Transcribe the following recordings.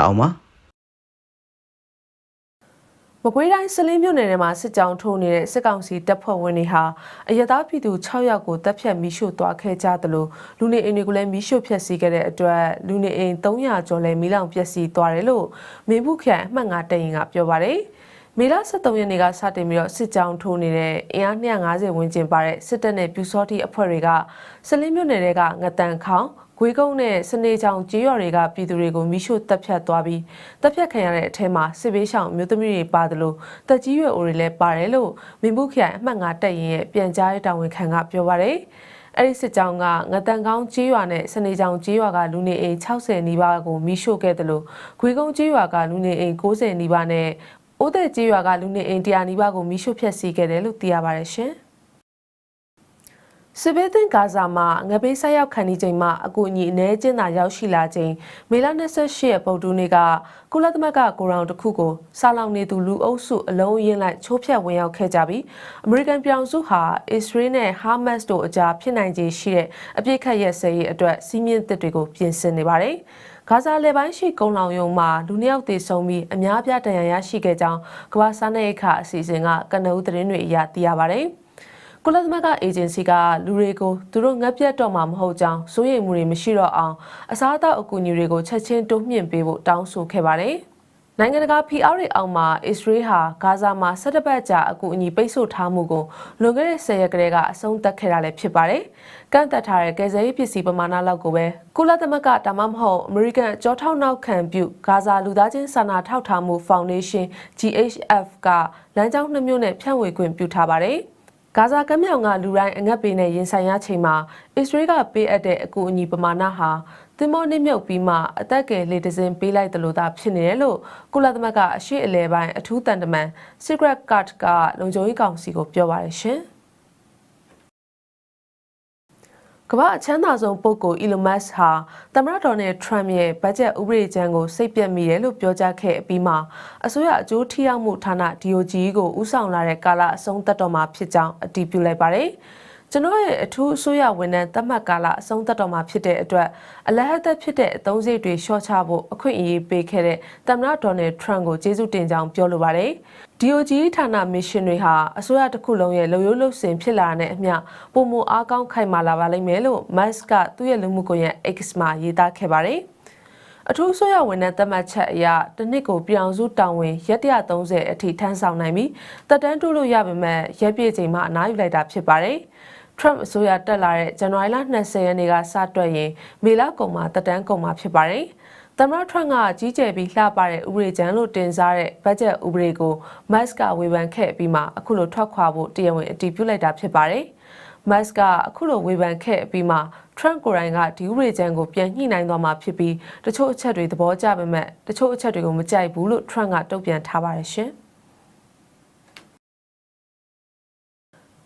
အောင်ပါမကွေးတိုင်းစလင်းမြို့နယ်ထဲမှာစစ်ကြောင်းထိုးနေတဲ့စစ်ကောင်စီတပ်ဖွဲ့ဝင်တွေဟာအရသာပြည်သူ6ယောက်ကိုတပ်ဖြတ်မိရှို့သွားခဲ့ကြသလိုလူနေအိမ်တွေကိုလည်းမိရှို့ဖျက်ဆီးခဲ့တဲ့အတွက်လူနေအိမ်300ကျော်လည်းမိလောင်ပျက်စီးသွားတယ်လို့မင်းဘူးခရိုင်အမှတ်9တရင်ကပြောပါတယ်။မေလ23ရက်နေ့ကစတင်ပြီးတော့စစ်ကြောင်းထိုးနေတဲ့အင်အား250ဝန်းကျင်ပါတဲ့စစ်တပ်နဲ့ပြူစောတိအဖွဲ့တွေကစလင်းမြို့နယ်တွေကငတန်ခေါင် ဂွေးကုန်းနဲ့စနေချောင်ကြေးရွာတွေကပြည်သူတွေကိုမိရှို့တပ်ဖြတ်သွားပြီးတပ်ဖြတ်ခံရတဲ့အထက်မှာစစ်ဘေးရှောင်မျိုးသမီးတွေပါတယ်လို့တက်ကြီးရွယ်အိုတွေလည်းပါတယ်လို့မင်းဘူးခရိုင်အမှတ်9တက်ရင်ရဲ့ပြန်ကြားရေးတာဝန်ခံကပြောပါတယ်။အဲ့ဒီစစ်ကြောင်းကငတန်ကောင်းကြေးရွာနဲ့စနေချောင်ကြေးရွာကလူနေအိမ်60နီးပါးကိုမိရှို့ခဲ့တယ်လို့ဂွေးကုန်းကြေးရွာကလူနေအိမ်90နီးပါးနဲ့အိုးတဲ့ကြေးရွာကလူနေအိမ်100နီးပါးကိုမိရှို့ဖျက်ဆီးခဲ့တယ်လို့သိရပါတယ်ရှင်။ စစ်ဘေးသင်ဂါဇာမှာငပိဆက်ရောက်ခံနေချိန်မှာအကူအညီအ ਨੇ ကျင်းသာရောက်ရှိလာချိန်မေလ28ရက်ပုဒ်တူးနေ့ကကုလသမဂ္ဂကိုရောင်တစ်ခုကိုစာလောင်နေသူလူအုပ်စုအလုံးရင်းလိုက်ချိုးဖျက်ဝင်ရောက်ခဲ့ကြပြီးအမေရိကန်ပြည်ထောင်စုဟာအစ္စရေးနဲ့ဟာမတ်စ်တို့အကြားဖြစ်နိုင်ခြေရှိတဲ့အပြစ်ခတ်ရက်စဲရေးအတွက်စီးမြင့်သစ်တွေကိုပြင်ဆင်နေပါတယ်။ဂါဇာလေပိုင်းရှိကုန်းလောင်ယုံမှာလူနှစ်ယောက်သေဆုံးပြီးအများအပြားဒဏ်ရာရရှိခဲ့ကြောင်းကမ္ဘာစားနပ်ရိက္ခအစီအစဉ်ကကနဦးသတင်းတွေအရသိရပါတယ်။ ကုလသမဂ္ဂအေဂျင်စီကလူတွေကိုသူတို့ငတ်ပြတ်တော့မှာမဟုတ်ကြောင်းစိုးရိမ်မှုတွေမရှိတော့အောင်အစားအသောက်အကူအညီတွေကိုချက်ချင်းတိုးမြှင့်ပေးဖို့တောင်းဆိုခဲ့ပါတယ်။နိုင်ငံတကာ PR တွေအောက်မှာအစ္စရေးဟာဂါဇာမှာ၁၇ပတ်ကြာအကူအညီပိတ်ဆို့ထားမှုကိုလွန်ခဲ့တဲ့၁၀ရက်ကလေးကအဆုံးသတ်ခဲ့တာလည်းဖြစ်ပါတယ်။ကန့်သက်ထားတဲ့ကယ်ဆယ်ရေးပစ္စည်းပမာဏလောက်ကိုပဲကုလသမဂ္ဂဒါမှမဟုတ်အမေရိကန်ကြောထောက်နောက်ခံပြုဂါဇာလူသားချင်းစာနာထောက်ထားမှုဖောင်ဒေးရှင်း GHF ကလမ်းကြောင်းနှမျိုးနဲ့ဖြန့်ဝေခွင့်ပြုထားပါတယ်။ ဂါဇာကမ်းမြောင်ကလူတိုင်းအငတ်ပေးနဲ့ရင်ဆိုင်ရချိန်မှာအစ္စရေးကပေးအပ်တဲ့အကူအညီပမာဏဟာသင်္ဘောနစ်မြုပ်ပြီးမှအသက်ကယ်လေတစင်ပေးလိုက်တယ်လို့သာဖြစ်နေတယ်လို့ကုလသမဂ္ဂအရှိအလဲပိုင်းအထူးတန်တမန် Secret Card ကလုံခြုံရေးကောင်စီကိုပြောပါတယ်ရှင်။ ကမ္ဘာအချမ်းသာဆုံးပုဂ္ဂိုလ် Elon Musk ဟာသမ္မတဒေါ်နယ်ထရမ့်ရဲ့ဘတ်ဂျက်ဥပဒေကြမ်းကိုစိတ်ပြတ်မိတယ်လို့ပြောကြားခဲ့ပြီးမှအစိုးရအကျိုးထိရောက်မှုဌာန DOJ ကိုဦးဆောင်လာတဲ့ကာလအဆုံးသတ်တော်မှာဖြစ်ကြောင်းအတည်ပြုလိုက်ပါတယ်။ ကျွန်တော်ရဲ့အထူးအစိုးရဝန်ထမ်းသတ်မှတ်ကာလအဆုံးသတ်တော်မှာဖြစ်တဲ့အတွက်အလဟတ်သက်ဖြစ်တဲ့အသုံးစရိတ်တွေလျှော့ချဖို့အခွင့်အရေးပေးခဲ့တဲ့သမ္မတဒေါ်နယ်ထရန့်ကိုကျေးဇူးတင်ကြောင်းပြောလိုပါတယ်။ DOJ ဌာနမစ်ရှင်တွေဟာအစိုးရတစ်ခုလုံးရဲ့လုံရုံးလုံစင်ဖြစ်လာတဲ့အမျှပုံမအားကောင်းခိုင်မာလာပါလိမ့်မယ်လို့ Musk ကသူ့ရဲ့လူမှုကွန်ရက် X မှာရေးသားခဲ့ပါတယ်။အထူးဆိုရဝန်ထမ်းသတ်မှတ်ချက်အရတစ်နှစ်ကိုပြောင်စုတောင်းဝင်ရက်130အထိထမ်းဆောင်နိုင်ပြီးတက်တန်းတိုးလို့ရပေမဲ့ရက်ပြည့်ချိန်မှာအနားယူလိုက်တာဖြစ်ပါတယ်။ Trump အစိုးရတက်လာတဲ့ဇန်နဝါရီလ20ရက်နေ့ကစတွက်ရင်မေလကုန်မှာတက်တန်းကုန်မှာဖြစ်ပါတယ်။သမ္မတ Trump ကကြီးကျယ်ပြီးလှပတဲ့ဥပဒေကြမ်းလို့တင်စားတဲ့ဘတ်ဂျက်ဥပဒေကို Musk ကဝေဖန်ခဲ့ပြီးမှအခုလိုထွက်ခွာဖို့တရားဝင်အတည်ပြုလိုက်တာဖြစ်ပါတယ်။ Musk ကအခုလိုဝေဖန်ခဲ့ပြီးမှ Trump ကိုယ်တိုင်ကဒီဥပဒေကြမ်းကိုပြန်ညှိနှိုင်းသွားမှာဖြစ်ပြီးတချို့အချက်တွေသဘောကျပေမဲ့တချို့အချက်တွေကိုမကြိုက်ဘူးလို့ Trump ကတုံ့ပြန်ထားပါတယ်ရှင်။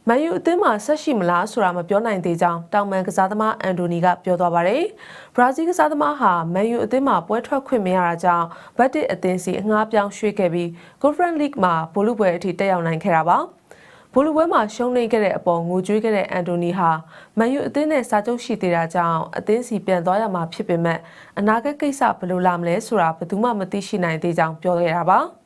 မန်ယူအသင်းမှာဆက်ရှိမလားဆိုတာမပြောနိုင်သေးကြောင်းတောင်မန်ကစားသမားအန်တိုနီကပြောသွားပါတယ်။ဘရာဇီးကစားသမားဟာမန်ယူအသင်းမှာပွဲထွက်ခွင့်မရတာကြောင့်ဘတ်တစ်အသင်းစီအငှားပြောင်းရွှေ့ခဲ့ပြီး Conference League မှာဘောလုံးပွဲအထိတက်ရောက်နိုင်ခဲ့တာပါ။ဘောလုံးပွဲမှာရှုံးနိမ့်ခဲ့တဲ့အပေါ်ငိုကြွေးခဲ့တဲ့အန်တိုနီဟာမန်ယူအသင်းနဲ့စာချုပ်ရှိသေးတာကြောင့်အသင်းစီပြန်သွားရမှာဖြစ်ပေမဲ့အနာဂတ်ကိစ္စဘယ်လိုလာမလဲဆိုတာဘယ်သူမှမသိရှိနိုင်သေးကြောင်းပြောခဲ့တာပါ။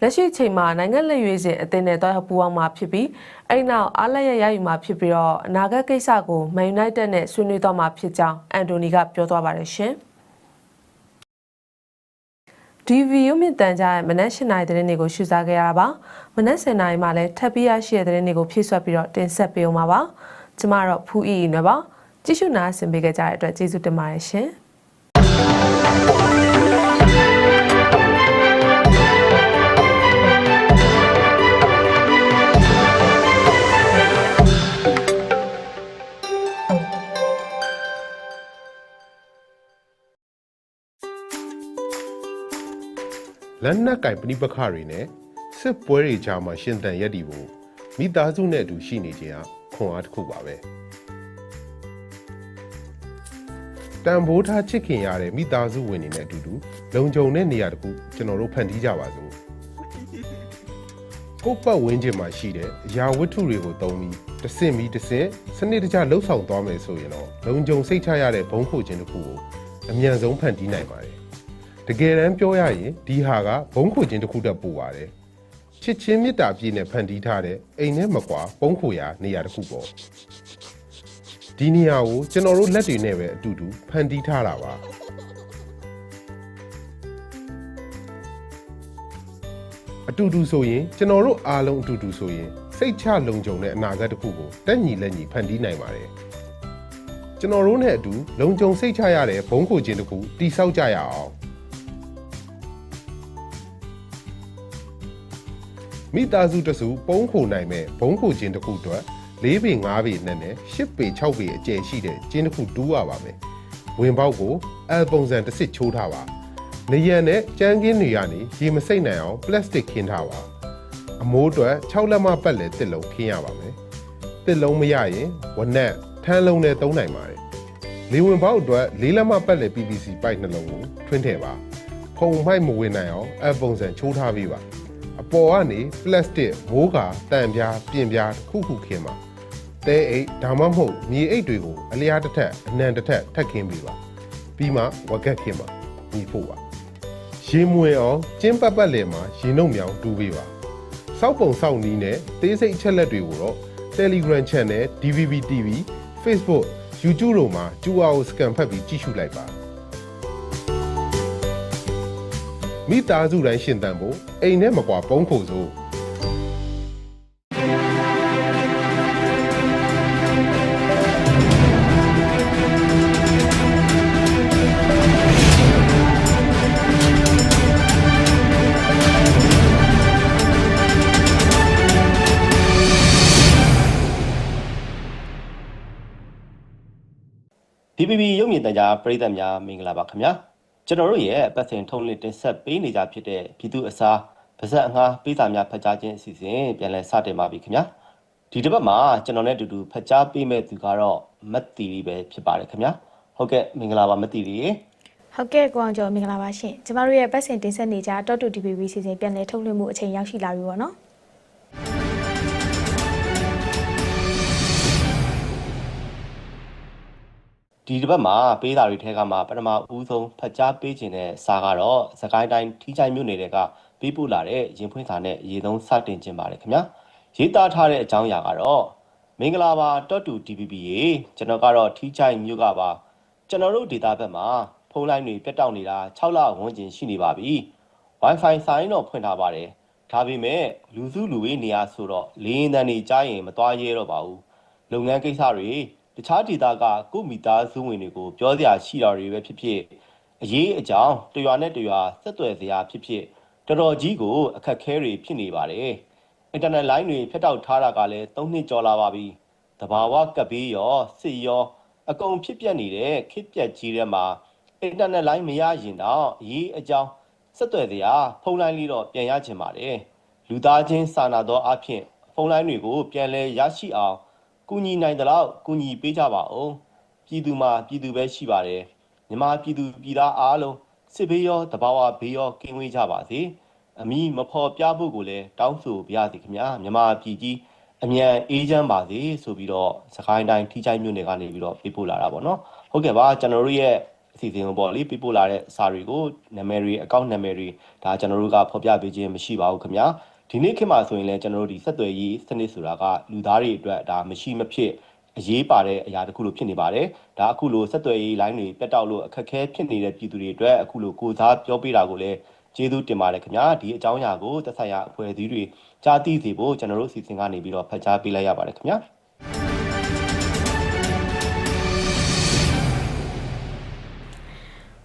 လက်ရှိချိန်မှာနိုင်ငံလက်ရွေးစဉ်အသင်းနဲ့တွားပူးအောင်မှာဖြစ်ပြီးအဲ့နောက်အားလက်ရရယူမှာဖြစ်ပြီးတော့အနာဂတ်ကိစ္စကို Man United နဲ့ဆွေးနွေးတော့မှာဖြစ်ကြောင်းအန်တိုနီကပြောသွားပါတယ်ရှင်ဒီဗီယိုမြင့်တန်ကြရဲ့မနက်၈နာရီသတင်းတွေကိုရှုစားခဲ့ရတာပါမနက်10နာရီမှလည်းထပ်ပြီးရရှိတဲ့သတင်းတွေကိုဖြည့်ဆွတ်ပြီးတော့တင်ဆက်ပေးအောင်ပါပါကျမတော့ဖူးအီနွယ်ပါကြည့်ရှုနားဆင်ပေးကြတဲ့အတွက်ကျေးဇူးတင်ပါတယ်ရှင် လက်နက်ကင်ပဏိပခတွေနဲ့စစ်ပွဲတွေကြားမှာရှင်သန်ရက်တည်ဖို့မိသားစုနဲ့အတူရှိနေခြင်းဟာခွန်အားတစ်ခုပါပဲတန်ဖိုးထားချစ်ခင်ရတဲ့မိသားစုဝင်တွေနဲ့အတူတူလုံခြုံတဲ့နေရာတစ်ခုကျွန်တော်တို့ဖန်တီးကြပါစို့ကိုယ့်ပတ်ဝန်းကျင်မှာရှိတဲ့အရာဝတ္ထုတွေကိုသုံးပြီးတစ်စင်ပြီးတစ်စင်စနစ်တကျလှုပ်ဆောင်သွားမယ်ဆိုရင်တော့လုံခြုံစိတ်ချရတဲ့ဘုံခိုခြင်းတစ်ခုကိုအမြန်ဆုံးဖန်တီးနိုင်ပါတယ် တကယ်တမ်းပြောရရင်ဒီဟာကဘုံခိုခြင်းတစ်ခုတည်းပို့ပါတယ်ချစ်ချင်းမေတ္တာပြည့်နဲ့ဖန်တီးထားတဲ့အိမ်နဲ့မကွာဘုံခိုရာနေရာတစ်ခုပေါ့ဒီနေရာကိုကျွန်တော်တို့လက်တွေနဲ့ပဲအတူတူဖန်တီးထားတာပါအတူတူဆိုရင်ကျွန်တော်တို့အားလုံးအတူတူဆိုရင်စိတ်ချလုံခြုံတဲ့အနာဂတ်တစ်ခုကိုတက်ညီလက်ညီဖန်တီးနိုင်ပါတယ်ကျွန်တော်တို့နဲ့အတူလုံခြုံစိတ်ချရတဲ့ဘုံခိုခြင်းတစ်ခုတိဆောက်ကြရအောင် မိသားစုတစုပုံးခိုနိုင်မဲ့ဘုံခိုခြင်းတစ်ခုအတွက်၄ပေ၅ပေနဲ့နဲ့၈ပေ၆ပေအကျယ်ရှိတဲ့ကျင်းတစ်ခုတူးရပါမယ်ဝင်ပေါက်ကိုအယ်ပုံစံတစ်စစ်ချိုးထားပါနေရံနဲ့ကြမ်းကင်းတွေကနေရေမစိမ့်နိုင်အောင်ပလတ်စတစ်ခင်းထားပါအမိုးအတွက်6လက်မပတ်လဲတစ်လုံးခင်းရပါမယ်တစ်လုံးမရရင်ဝနက်ထန်းလုံးနဲ့သုံးနိုင်ပါတယ်လေဝင်ပေါက်အတွက်၄လက်မပတ်လဲ PVC ပိုက်နှလုံးကိုထွင်းထည့်ပါဖုံမိုက်မဝင်နိုင်အောင်အယ်ပုံစံချိုးထားပေးပါအ ပေါ်ကနေပလတ်စတစ်မိုးကာတန်ပြားပြင်ပြားတစ်ခုခုခင်းပါတဲအိတ်ဒါမှမဟုတ်မြေအိတ်တွေကိုအလျားတစ်ထက်အနံတစ်ထက်ထပ်ခင်းပေးပါပြီးမှဝက်ကက်ခင်းပါညီဖို့ပါရေမွေအောင်ကျင်းပတ်ပတ်လည်မှာရေနှုတ်မြောင်တူးပေးပါစောက်ပုံစောက်နီးနဲ့သေးစိတ်အချက်လက်တွေကိုတော့ Telegram Channel DVB TV Facebook YouTube တို့မှာကျူအားကို scan ဖတ်ပြီးကြည့်ရှုလိုက်ပါ မိသားစုတိုင်းရှင်သန်ဖို့အိမ်နဲ့မကွာပုံးခိုစို့ BBB ရုပ်မြင်သံကြားပရိသတ်များမင်္ဂလာပါခင်ဗျာ ကျွန်တော်တို့ရဲ့အပတ်စဉ်ထုံးလင်းတင်ဆက်ပေးနေကြဖြစ်တဲ့ပြည်သူအစားပါဇက်အငှားပေးစာများဖတ်ကြားခြင်းအစီအစဉ်ပြန်လည်စတင်ပါပြီခင်ဗျာဒီတစ်ပတ်မှာကျွန်တော်နဲ့အတူတူဖတ်ကြားပေးမဲ့သူကတော့မတ်တီရီပဲဖြစ်ပါတယ်ခင်ဗျာဟုတ်ကဲ့မင်္ဂလာပါမတ်တီရီဟုတ်ကဲ့ကိုအောင်ကျော်မင်္ဂလာပါရှင်ကျမတို့ရဲ့ပတ်စင်တင်ဆက်နေကြတော့တူ DBB စီစဉ်ပြန်လည်ထုတ်လွှင့်မှုအချိန်ရောက်ရှိလာပြီပေါ့နော် ဒီတစ်ပတ်မှာပေးစာတွေထဲကမှပထမဦးဆုံးဖတ်ကြားပေးခြင်းတဲ့စာကတော့စကိုင်းတိုင်းထီးချိုင်မြို့နယ်ကပေးပို့လာတဲ့ရင်ဖွင့်စာနဲ့ရေသုံးစတင်ခြင်းပါတယ်ခင်ဗျာရေးသားထားတဲ့အကြောင်းအရာကတော့မင်္ဂလာပါတော့တူ DBB ရေကျွန်တော်ကတော့ထီးချိုင်မြို့ကပါကျွန်တော်တို့ဒေတာဘက်မှာဖုန်းလိုင်းတွေပြတ်တောက်နေတာ6လဝန်းကျင်ရှိနေပါပြီ Wi-Fi ဆိုင်တော့ဖွင့်ထားပါတယ်ဒါပေမဲ့လူစုလူဝေးနေရာဆိုတော့လင်းတန်းနေကြားရင်မသွားရဲတော့ပါဘူးလုပ်ငန်းကိစ္စတွေ တခြားဒေသကကိုယ့်မိသားစုဝင်တွေကိုပြောစရာရှိတာတွေပဲဖြစ်ဖြစ်အရေးအကြောင်းတရွာနဲ့တရွာဆက်သွယ်စရာဖြစ်ဖြစ်တော်တော်ကြီးကိုအခက်ခဲတွေဖြစ်နေပါတယ်အင်တာနက်လိုင်းတွေဖြတ်တောက်ထားတာကလည်း၃နှစ်ကျော်လာပါပြီတဘာဝကပ်ပြီးရောစစ်ရောအကုန်ဖြစ်ပြက်နေတဲ့ခစ်ပြက်ကြီးထဲမှာအင်တာနက်လိုင်းမရရင်တော့အရေးအကြောင်းဆက်သွယ်စရာဖုန်းလိုင်းလေးတော့ပြန်ရချင်ပါတယ်လူသားချင်းစာနာသောအဖြစ်ဖုန်းလိုင်းတွေကိုပြန်လဲရရှိအောင် ကူညီနိုင်တဲ့လောက်ကူညီပေးကြပါဦးပြည်သူမှာပြည်သူပဲရှိပါတယ်မြန်မာပြည်သူပြည်သားအားလုံးစစ်ဘေးရောတဘာဝဘေးရောကင်းဝေးကြပါစေအမိမဖော်ပြဖို့ကိုလည်းတောင်းဆိုပါရစေခင်ဗျာမြန်မာပြည်ကြီးအမြန်အေးချမ်းပါစေဆိုပြီးတော့စကိုင်းတိုင်းထိချိုင်းမြို့နယ်ကနေပြီးတော့ပေးပို့လာတာပေါ့နော်ဟုတ်ကဲ့ပါကျွန်တော်တို့ရဲ့အစီအစဉ်ကိုပေါ့လေပေးပို့လာတဲ့စာတွေကိုနာမည်တွေအကောင့်နာမည်တွေဒါကျွန်တော်တို့ကဖော်ပြပေးခြင်းမရှိပါဘူးခင်ဗျာ ဒီနေ့ခေတ်မှာဆိုရင်လည်းကျွန်တော်တို့ဒီဆက်သွယ်ရေးစနစ်ဆိုတာကလူသားတွေအတွက်ဒါမရှိမဖြစ်အရေးပါတဲ့အရာတစ်ခုလိုဖြစ်နေပါတယ်။ဒါအခုလိုဆက်သွယ်ရေးလိုင်းတွေပြတ်တောက်လို့အခက်အခဲဖြစ်နေတဲ့ပြည်သူတွေအတွက်အခုလိုကိုစားပြောပေးတာကိုလည်းကျေးဇူးတင်ပါတယ်ခင်ဗျာဒီအကြောင်းအရာကိုသက်ဆိုင်ရာအဖွဲ့အစည်းတွေကြားသိစေဖို့ကျွန်တော်တို့အစီအစဉ်ကနေပြီးတော့ဖတ်ကြားပေးလိုက်ရပါတယ်ခင်ဗျာ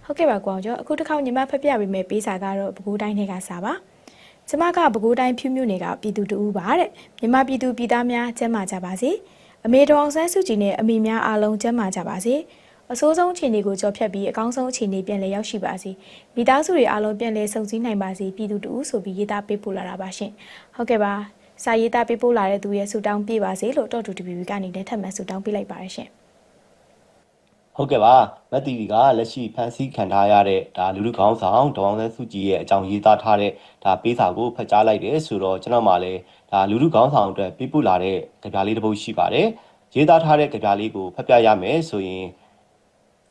ဟုတ်ကဲ့ပါကိုအောင်ကျော်အခုတစ်ခေါက်ညီမဖတ်ပြပေးမယ့်ပေးစာကတော့ပဲခူးတိုင်းထဲကစာပါ ကျမကပဲခူးတိုင်းဖြူမြို့နယ်ကပြည်သူတူပါတဲ့မြန်မာပြည်သူပြည်သားများကျန်းမာကြပါစေအမေတော်အောင်ဆန်းစုကြည်နဲ့အမေများအားလုံးကျန်းမာကြပါစေအဆိုးဆုံးအခြေအနေကိုကြော်ဖြတ်ပြီးအကောင်းဆုံးအခြေအနေပြန်လည်ရောက်ရှိပါစေမိသားစုတွေအားလုံးပြန်လည်စုံစည်းနိုင်ပါစေပြည်သူတူဆိုပြီးရေးသားပေးပို့လာတာပါရှင်ဟုတ်ကဲ့ပါစာရေးသားပေးပို့လာတဲ့သူရဲ့ဆုတောင်းပြပါစေလို့တော်တူ TVB ကနေလည်းထပ်မံဆုတောင်းပေးလိုက်ပါတယ်ရှင် ဟုတ်ကဲ့ပါမက်တီဗီကလက်ရှိဖန်ဆီးခံထားရတဲ့ဒါလူလူခေါင်းဆောင်ဒေါအောင်ဆန်းစုကြည်ရဲ့အကြောင်းရေးသားထားတဲ့ဒါပေးစာကိုဖတ်ကြားလိုက်တယ်ဆိုတော့ကျွန်တော်မှလည်းဒါလူလူခေါင်းဆောင်အတွက်ပြပို့လာတဲ့ကြပြလေးတစ်ပုဒ်ရှိပါတယ်ရေးသားထားတဲ့ကြပြလေးကိုဖတ်ပြရမယ်ဆိုရင်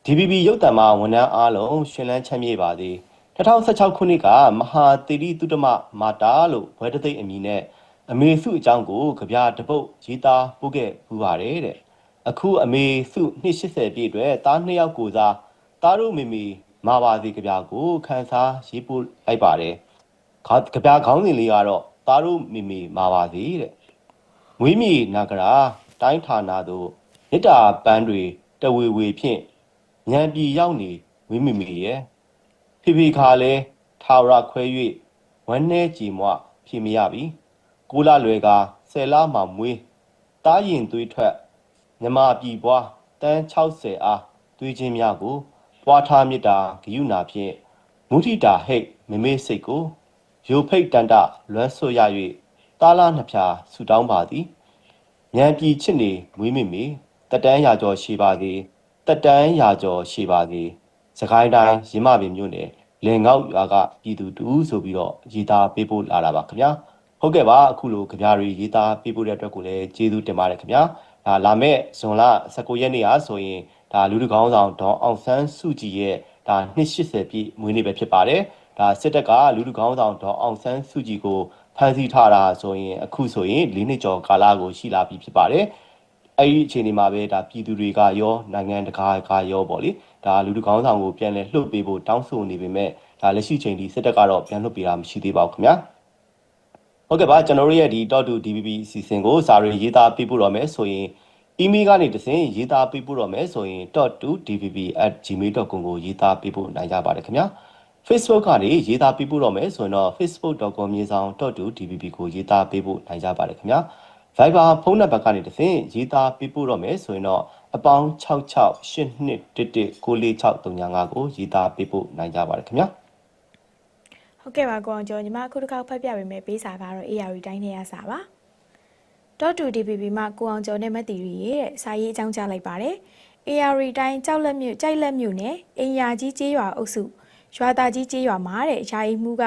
DBB ရုပ်တံမှာဝန်ထမ်းအားလုံးရှင်လန်းချမ်းမြေ့ပါစေ2016ခုနှစ်ကမဟာတိရိတုတ္တမမာတာလို့ဘွဲတသိက်အမည်နဲ့အမေစုအကြောင်းကိုကြပြတပုတ်ရေးသားပို့ခဲ့ပူပါတယ်တဲ့ အခုအမေစု280ပြည့်အတွက်သားနှစ်ယောက်ကိုစားသားတို့မိမိမာပါစီကြပြကိုခန်းစားရေးပို့လိုက်ပါတယ်ခေါကြပြခေါင်းစဉ်လေးကတော့သားတို့မိမိမာပါစီတဲ့မွေးမြေနာဂရာတိုင်းဌာနသို့မေတ္တာပန်းတွေတဝေဝေဖြင့်ဉာဏ်ပြည်ရောက်နေမွေးမိမိရဲ့ဖိဖိခါလဲထာဝရခွဲ၍ဝမ်းနေကြည်မွဖြေမရပြီကိုလလွယ်ကဆယ်လမှမွေးတားရင်သွေးထွက် မြမပြည်ပွားတန်း60အားသွေးချင်းများကိုပွားထားမြစ်တာဂယုနာဖြင့်မုထိတာဟိတ်မမေ့စိတ်ကိုယိုဖိတ်တန်တလွမ်းဆွရ၍တားလားနှဖျားဆူတောင်းပါသည်ဉာဏ်ပြည်ချစ်နေမွေးမိမိတက်တန်းရာကျော်ရှိပါသည်တက်တန်းရာကျော်ရှိပါသည်စကိုင်းတိုင်းရင်းမပင်မြို့နယ်လင်ငေါက်ရွာကပြည်သူတူဆိုပြီးတော့ရေးသားပေးပို့လာတာပါခင်ဗျာဟုတ်ကဲ့ပါအခုလိုကြပြတွေရေးသားပေးပို့တဲ့အတွက်ကိုလည်းကျေးဇူးတင်ပါတယ်ခင်ဗျာ ဒါလာမဲ့ဇွန်လ19ရက်နေ့အားဆိုရင်ဒါလူလူကောင်းဆောင်ဒေါအောင်ဆန်းစုကြည်ရဲ့ဒါ280ပြည့်မွေးနေ့ပဲဖြစ်ပါတယ်ဒါစစ်တပ်ကလူလူကောင်းဆောင်ဒေါအောင်ဆန်းစုကြည်ကိုဖမ်းဆီးထားတာဆိုရင်အခုဆိုရင်၄နှစ်ကျော်ကာလကိုရှိလာပြီဖြစ်ပါတယ်အဲ့ဒီအခြေအနေမှာပဲဒါပြည်သူတွေကရောနိုင်ငံတကာကရောပေါ့လေဒါလူလူကောင်းဆောင်ကိုပြန်လဲလှုပ်ပေးဖို့တောင်းဆိုနေပေမဲ့ဒါလက်ရှိချိန်ဒီစစ်တပ်ကတော့ပြန်လှုပ်ပေးတာမရှိသေးပါဘူးခင်ဗျာ ဟုတ်ကဲ့ပါကျွန်တော်တို့ရဲ့ဒီ .2 DBB အစီအစဉ်ကိုစာရေးရေးသားပေးပို့တော့မယ်ဆိုရင် email ကနေတဆင့်ရေးသားပေးပို့တော့မယ်ဆိုရင် .2dbb@gmail.com ကိုရေးသားပေးပို့နိုင်ကြပါတယ်ခင်ဗျာ Facebook ကနေရေးသားပေးပို့တော့မယ်ဆိုရင်တော့ facebook.com မြေဆောင် .2dbb ကိုရေးသားပေးပို့နိုင်ကြပါတယ်ခင်ဗျာ Viber ဖုန်းနံပါတ်ကနေတစ်ဆင့်ရေးသားပေးပို့တော့မယ်ဆိုရင်တော့အပေါင်း668111944635ကိုရေးသားပေးပို့နိုင်ကြပါတယ်ခင်ဗျာ ဟုတ်ကဲ့ပါကိုအောင်ကျော်ညီမအခုတစ်ခါဖတ်ပြပေးမယ်ပေးစာကတော့ AR တိုင်းနဲ့ရစာပါတော့တူ DPP မှာကိုအောင်ကျော်နဲ့မတီရီရဲ့စာရေးအကြောင်းကြားလိုက်ပါတယ် AR တိုင်းကြောက်လက်မြို့ကြိုက်လက်မြို့နယ်အင်ယာကြီးကျေးရွာအုပ်စုရွာသားကြီးကျေးရွာမှာတဲ့ယာယီမှုက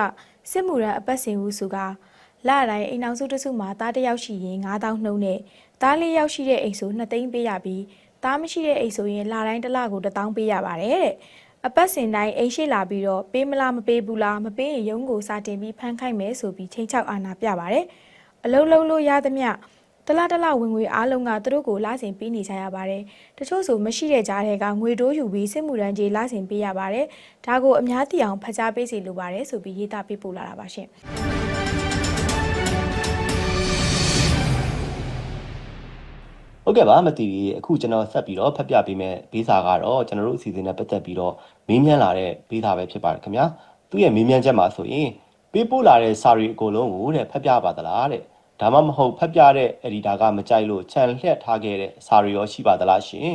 စစ်မှုရန်အပတ်စဉ်ဟုစုကလာတိုင်းအိမ်အောင်စုတစ်စုမှာသားတစ်ယောက်ရှိရင်9000နှုံးနဲ့သားလေးယောက်ရှိတဲ့အိမ်ဆို2သိန်းပေးရပြီးသားမရှိတဲ့အိမ်ဆိုရင်လာတိုင်းတစ်လကို1000ပေးရပါတယ်တဲ့ အပတ်စဉ်တိုင်းအိမ်ရှိလာပြီးတော့ပေးမလားမပေးဘူးလားမပေးရင်ရုံးကိုစာတင်ပြီးဖမ်းခိုင်းမယ်ဆိုပြီးချိန်ချောက်အာဏာပြပါတယ်အလုံးလုံးလို့ရသမျှတလားတလားဝင်ငွေအားလုံးကသူတို့ကိုလာစဉ်ပေးနေကြရပါတယ်တချို့ဆိုမရှိတဲ့ကြားတွေကငွေတိုးယူပြီးစစ်မှုရန်ကြီးလာစဉ်ပေးရပါတယ်ဒါကိုအများသိအောင်ဖတ်ကြားပေးစီလိုပါတယ်ဆိုပြီးရေးသားပေးပို့လာတာပါရှင် ဟုတ်ကဲ့ပါမတီးကြီးအခုကျွန်တော်ဆက်ပြီးတော့ဖတ်ပြပေးမယ်ဘေးစာကတော့ကျွန်တော်တို့အစီအစဉ်နဲ့ပတ်သက်ပြီးတော့မေးမြန်းလာတဲ့ဘေးစာပဲဖြစ်ပါတယ်ခင်ဗျာသူ့ရဲ့မေးမြန်းချက်မှာဆိုရင်ပေးပို့လာတဲ့စာရီအကုန်လုံးကိုတဲ့ဖတ်ပြပါသလားတဲ့ဒါမှမဟုတ်ဖတ်ပြတဲ့ editor ကမကြိုက်လို့ခြံလှည့်ထားခဲ့တဲ့စာရီရောရှိပါသလားရှင်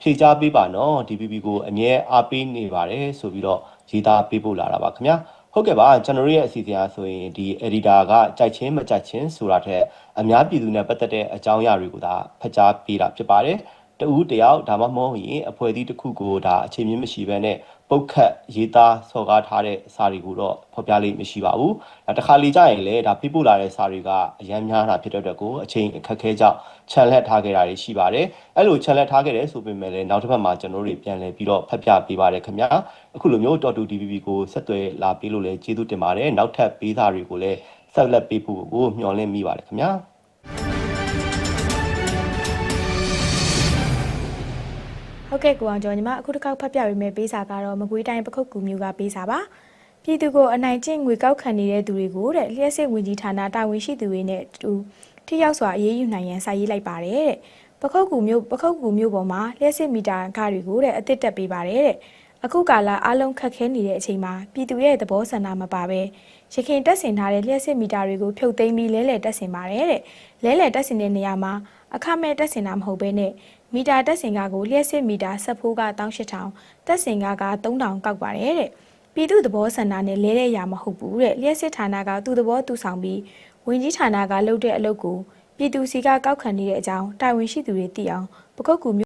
ဖြေချပေးပါနော် DPP ကိုအမြဲအားပေးနေပါတယ်ဆိုပြီးတော့ရေးသားပေးပို့လာတာပါခင်ဗျာ ဟုတ်ကဲ့ပါကျွန်တော်တို့ရဲ့အစီအစဉ်အားဆိုရင်ဒီ editor ကကြိုက်ချင်းမကြိုက်ချင်းဆိုတာထက်အများပြည်သူနဲ့ပတ်သက်တဲ့အကြောင်းအရာတွေကိုဒါဖတ်ကြားပေးတာဖြစ်ပါတယ် တဦးတယောက်ဒါမှမဟုတ်ရင်အဖွဲ့အစည်းတစ်ခုကိုဒါအခြေမြင့်မရှိဘဲနဲ့ပုတ်ခတ်ရေးသားစော်ကားထားတဲ့စာတွေကိုတော့ဖော်ပြလိမ့်မရှိပါဘူး။ဒါတစ်ခါလေကြာရင်လည်းဒါပြပို့လာတဲ့စာတွေကအများများတာဖြစ်တဲ့အတွက်ကိုအချိန်အခက်အခဲကြောင့်ခြံလက်ထားခဲ့တာတွေရှိပါတယ်။အဲ့လိုခြံလက်ထားခဲ့တယ်ဆိုပေမဲ့လည်းနောက်တစ်ပတ်မှာကျွန်တော်တို့ပြန်လည်ပြီးတော့ဖတ်ပြပေးပါတယ်ခင်ဗျာ။အခုလိုမျိုး .2 DVB ကိုဆက်သွယ်လာပေးလို့လည်းကျေးဇူးတင်ပါတယ်။နောက်ထပ်ပေးစာတွေကိုလည်းဆက်လက်ပေးဖို့ကိုမျှော်လင့်မိပါတယ်ခင်ဗျာ။ ဟုတ်ကဲ့ကိုအောင်ကျော်ညီမအခုတစ်ခေါက်ဖတ်ပြပေးမယ့်ပေးစာကတော့မကွေးတိုင်းပခုတ်ကူမျိုးကပေးစာပါပြည်သူကိုအနိုင်ကျင့်ငွေကောက်ခံနေတဲ့သူတွေကိုတဲ့လျှက်စစ်ဝင်ကြီးဌာနတာဝန်ရှိသူတွေနဲ့တူထိရောက်စွာအေးအေးယူနိုင်ရန်စာရေးလိုက်ပါတယ်တဲ့ပခုတ်ကူမျိုးပခုတ်ကူမျိုးပေါ်မှာလျှက်စစ်မီတာခတွေကိုတဲ့အစ်စ်တက်ပေးပါတယ်တဲ့အခုကာလအလုံးခက်ခဲနေတဲ့အချိန်မှာပြည်သူရဲ့သဘောဆန္ဒမပါပဲရခင်တက်ဆင်ထားတဲ့လျှက်စစ်မီတာတွေကိုဖြုတ်သိမ်းပြီးလဲလှယ်တက်ဆင်ပါတယ်တဲ့လဲလှယ်တက်ဆင်တဲ့နေရာမှာအခမဲ့တက်ဆင်တာမဟုတ်ဘဲနဲ့ မီတာတက်ဆင်ကားကိုလျှက်စစ်မီတာဆက်ဖိုးက18000တက်ဆင်ကားက3000ကောက်ပါတယ်တဲ့ပြည်သူသဘောဆန္ဒနဲ့လဲတဲ့ရမဟုတ်ဘူးတဲ့လျှက်စစ်ဌာနကသူ့သဘောသူဆောင်ပြီးဝင်ကြီးဌာနကလုပ်တဲ့အလုပ်ကိုပြည်သူစီကကောက်ခံနေတဲ့အကြောင်းတာဝန်ရှိသူတွေသိအောင်ပကုတ်ကူ